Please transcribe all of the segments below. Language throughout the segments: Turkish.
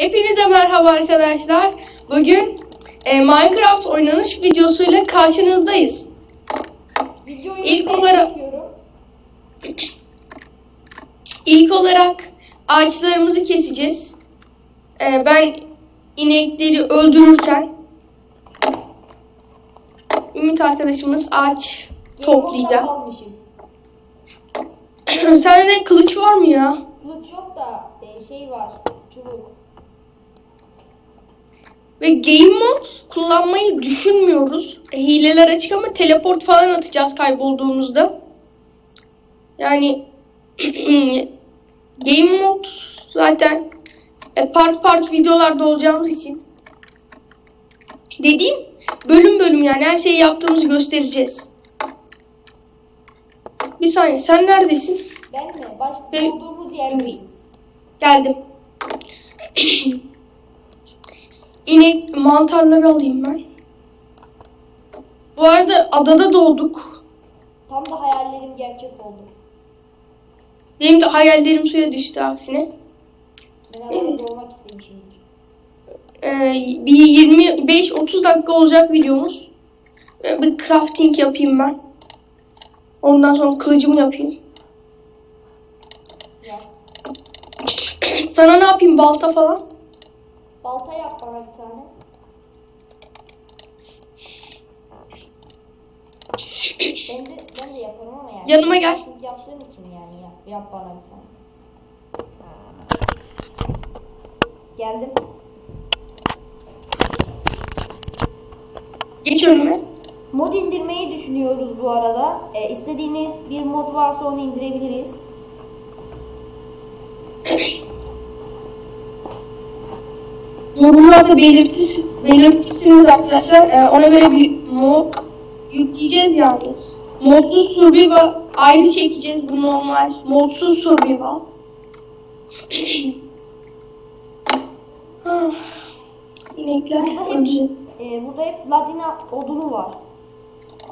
Hepinize merhaba arkadaşlar. Bugün e, Minecraft oynanış videosuyla karşınızdayız. Videoyu İlk olarak-. İlk olarak ağaçlarımızı keseceğiz. E, ben inekleri öldürürken Ümit arkadaşımız ağaç toplayacak. Sende kılıç var mı ya? Kılıç yok da e, şey var. Çubuk. Ve game mode kullanmayı düşünmüyoruz. E, hileler açık ama teleport falan atacağız kaybolduğumuzda. Yani game mode zaten e, part part videolarda olacağımız için dediğim bölüm bölüm yani her şeyi yaptığımızı göstereceğiz. Bir saniye sen neredesin? Ben mi? Başta olduğumuz yerdeyiz. Geldim. İnek mantarları alayım ben. Bu arada adada doğduk. Tam da hayallerim gerçek oldu. Benim de hayallerim suya düştü aksine. Ben adada doğmak istemişim. Ee, bir 25-30 dakika olacak videomuz. Ee, bir crafting yapayım ben. Ondan sonra kılıcımı yapayım. Ya. Sana ne yapayım balta falan? Balta yap bana bir tane. Ben de, ben de yaparım ama yani. Yanıma gel. Çünkü yaptığın için yani yap, yap bana bir tane. Geldim. Geç önüme. Mod indirmeyi düşünüyoruz bu arada. E, istediğiniz bir mod varsa onu indirebiliriz. Yorumlarda belirtir, belirtirsiniz arkadaşlar. Ee, ona göre bir mod yükleyeceğiz yani. Modsuz survival ayrı çekeceğiz bu normal. Modsuz survival. Ah, İnekler Burada hep, e, burada hep Latina odunu var.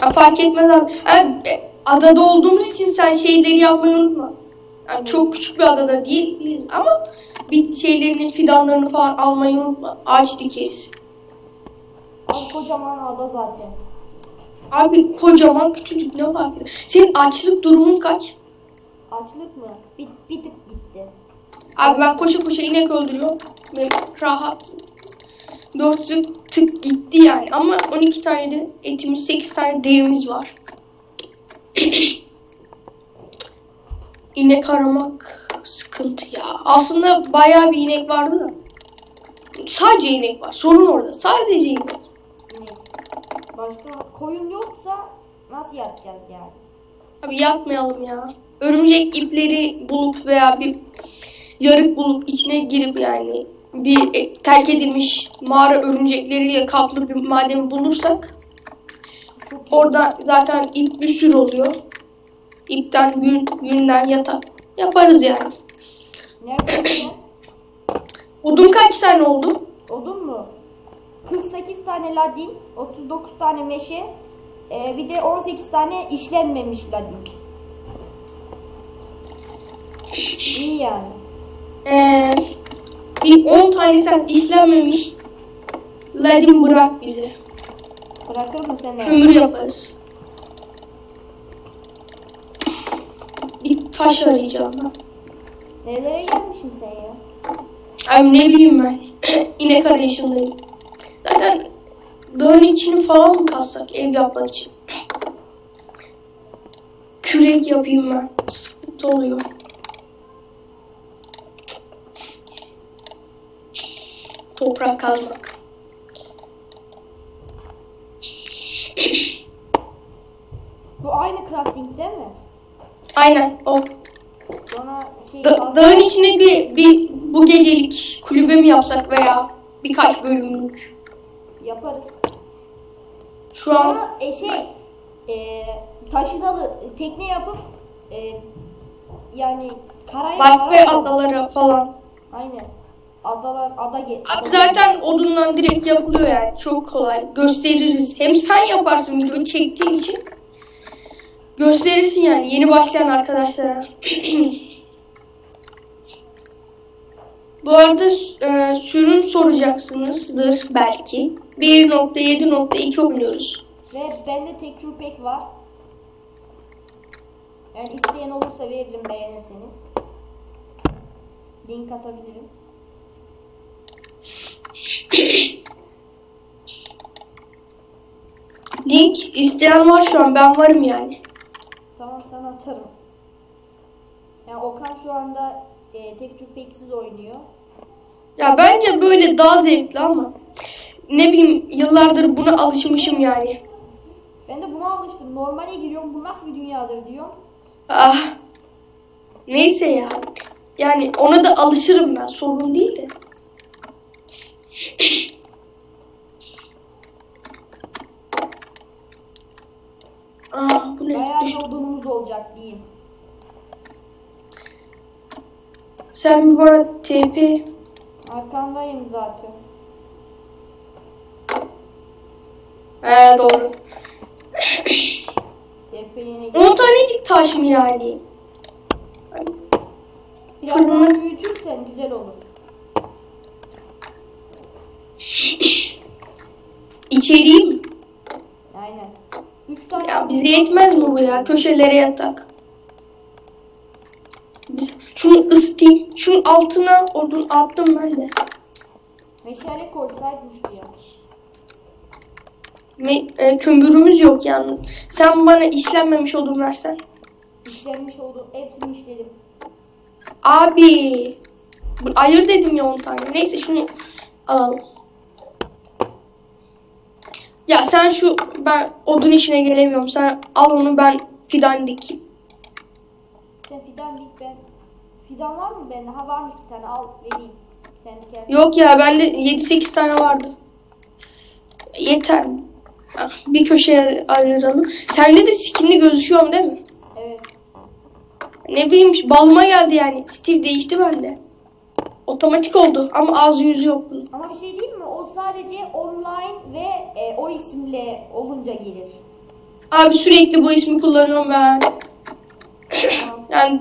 Ha, fark etmez abi. Ha, e, adada olduğumuz için sen şeyleri yapmayı unutma. Yani çok küçük bir adada değiliz ama bir şeylerin fidanlarını falan almayı unutma. Ağaç dikeriz. Abi kocaman ada zaten. Abi kocaman küçücük ne var? Senin açlık durumun kaç? Açlık mı? Bir, bir tık gitti. Abi ben koşa koşa inek öldürüyorum. Ve rahat. Dört tık, tık gitti yani. Ama 12 tane de etimiz, 8 tane derimiz var. inek aramak sıkıntı ya. Aslında bayağı bir inek vardı da. Sadece inek var. Sorun orada. Sadece inek. Başka koyun yoksa nasıl yapacağız yani? Abi yapmayalım ya. Örümcek ipleri bulup veya bir yarık bulup içine girip yani bir e, terk edilmiş mağara örümcekleriyle kaplı bir maden bulursak orada zaten ip bir sürü oluyor. İpten yün, yünden yatak yaparız yani. Nerede odun? Kaç tane oldu? Odun mu? 48 tane ladin, 39 tane meşe, e, bir de 18 tane işlenmemiş ladin. İyi yani. Ee, bir 10 tanesinden işlenmemiş ladin bırak bize. Bırakır mı seni? Kömür yaparız. Bir taş arayacağım ben. Nerelere gelmişsin sen ya? Abi ne bileyim ben. İnek arayışındayım. Zaten dağın içini falan mı kazsak ev yapmak için? Kürek yapayım ben. Sıkıntı oluyor. Toprak kazmak. Bu aynı crafting değil mi? Aynen o. Sonra şey Da- fazla- dağın içine bir, bir bu gecelik kulübe mi yapsak veya birkaç bölümlük. yaparız. Şu an Sonra e, şey e, taşınalı tekne yapıp e, yani karaya başka kara- adalara falan. Aynen. Adalar ada ge Abi zaten odundan direkt yapılıyor yani. Çok kolay. Gösteririz. Hem sen yaparsın videoyu çektiğin için. Gösterirsin yani yeni başlayan arkadaşlara. Bu arada e, sürüm soracaksınızdır belki. 1.7.2 oynuyoruz. Ve bende tek pek var. Yani isteyen olursa veririm beğenirseniz. Link atabilirim. Link isteyen var şu an. Ben varım yani. Tamam sana atarım. Yani Okan şu anda e, tek peksiz oynuyor. Ya bence böyle daha zevkli ama ne bileyim yıllardır buna alışmışım yani. Ben de buna alıştım. Normale giriyorum. Bu nasıl bir dünyadır diyorum. Ah. Neyse ya. Yani ona da alışırım ben. Sorun değil de. Aa, bu ne? Bayağı bir odunumuz olacak diyeyim. Sen bana TP Arkandayım zaten. He doğru. TP yine 10 tanecik taş mı yani? Biraz daha fırını- büyütürsen güzel olur. İçeriği mi? Aynen. 3 tane Ya bize yetmez mi bu ya? Köşelere yatak. Şunu ısıtayım. Şunun altına odun attım ben de. meşale koysaydın şuraya. Me- e, kömürümüz yok yalnız. Sen bana işlenmemiş odun versen. İşlenmiş oldu. Hepsini işledim. Abi. Ayır dedim ya 10 tane. Neyse şunu alalım. Ya sen şu ben odun işine gelemiyorum. Sen al onu ben fidan dikeyim. Sen fidan dik. Fidan var mı bende? Ha varmış bir tane al vereyim. Sen. Yok ya bende 7-8 tane vardı. Yeter. Bir köşeye ayıralım. Sende de skinli gözüküyor değil mi? Evet. Ne bileyim balma geldi yani. Steve değişti bende. Otomatik oldu ama az yüzü yok bunun. Ama bir şey diyeyim mi? O sadece online ve e, o isimle olunca gelir. Abi sürekli bu ismi kullanıyorum ben. Tamam. Yani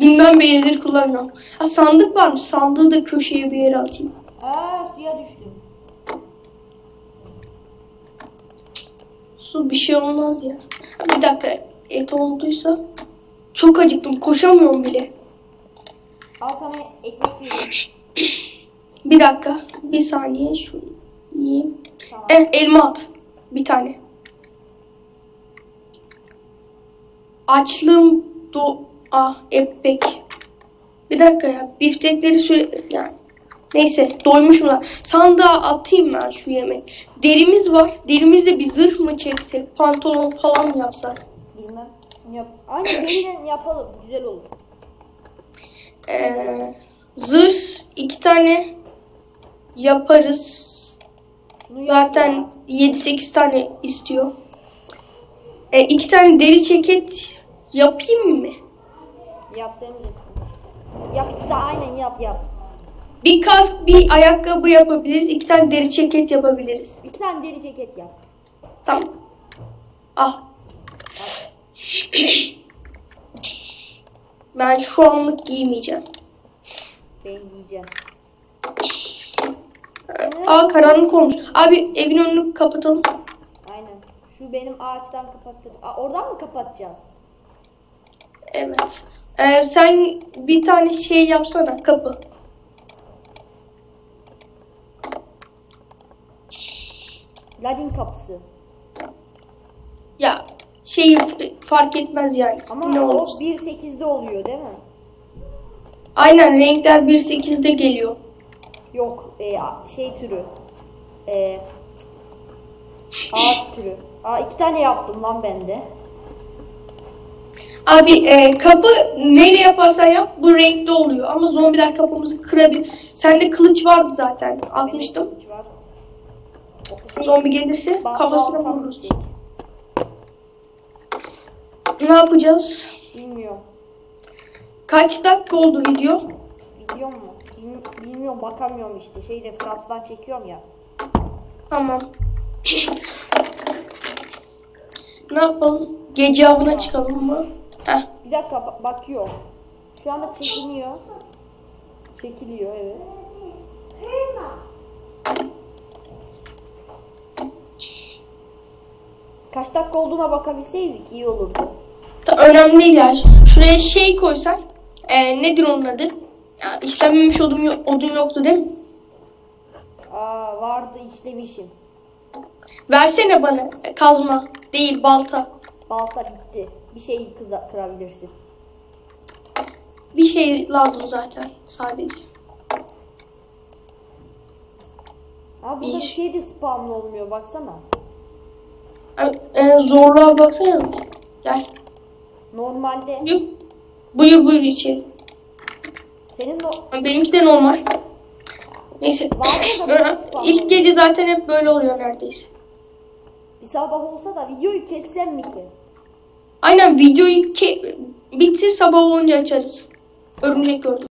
günden beridir kullanıyorum. Ha sandık varmış. Sandığı da köşeye bir yere atayım. Aa suya düştüm. Su bir şey olmaz ya. Ha, Bir dakika et olduysa. Çok acıktım. Koşamıyorum bile. Al sana ekmek vereyim. Bir dakika. Bir saniye. Şunu yiyeyim. Tamam. Eh, elma at. Bir tane. Açlığım do... Ah ekmek. Bir dakika ya. Biftekleri sürekli yani. Neyse doymuşum da. Sandığa atayım ben şu yemek. Derimiz var. Derimizde bir zırh mı çeksek? Pantolon falan mı yapsak? Bilmem. Yap. Aynı deriden yapalım. Güzel olur. Ee, zırh iki tane yaparız. Bunu Zaten 7-8 tane istiyor. E, iki tane deri ceket yapayım mı? Ya. Yap sen bilirsin. Yap işte aynen yap yap. Bir kask, bir ayakkabı yapabiliriz. iki tane deri ceket yapabiliriz. Bir tane deri ceket yap. Tamam. Ah. Ben şu anlık giymeyeceğim. Ben giyeceğim. Aa karanlık olmuş. Abi evin önünü kapatalım. Aynen. Şu benim ağaçtan kapattım. Aa, oradan mı kapatacağız? Evet. Ee, sen bir tane şey yapsana kapı. Ladin kapısı. Ya şeyi f- fark etmez yani. Ama ne o olursa. 1.8'de oluyor değil mi? Aynen renkler 1.8'de geliyor. Yok e, şey türü. E, ağaç türü. Aa iki tane yaptım lan ben de. Abi e, kapı neyle yaparsan yap bu renkte oluyor ama zombiler kapımızı kırabilir. Sende kılıç vardı zaten atmıştım. Zombi gelirse kafasına vururuz. Ne yapacağız? Bilmiyorum. Kaç dakika oldu video? Biliyor mu? Bil- bilmiyorum bakamıyorum işte. Şeyde Fransa'dan çekiyorum ya. Tamam. ne yapalım? Gece avına çıkalım mı? Heh. Bir dakika ba- bakıyor. Şu anda çekiniyor. Çekiliyor evet. Kaç dakika olduğuna bakabilseydik iyi olurdu. Da önemli değil ya. Şuraya şey koysan. E, nedir onun adı? Ya, işlenmemiş odun, odun yoktu değil mi? Aa vardı işlemişim. Versene bana e, kazma. Değil balta. Balta bitti. Bir şey kıza, kırabilirsin. Bir şey lazım zaten sadece. Aa burada bir şey de spawn olmuyor baksana. Abi, e, zorluğa baksana. Gel. Normalde Buyur. Buyur buyur içeri. senin o Benimki de normal. Neyse. İlk gece zaten hep böyle oluyor neredeyse. bir sabah olsa da videoyu kessem mi ki? Aynen videoyu ke- bitsin sabah olunca açarız. Örümcek gördüm.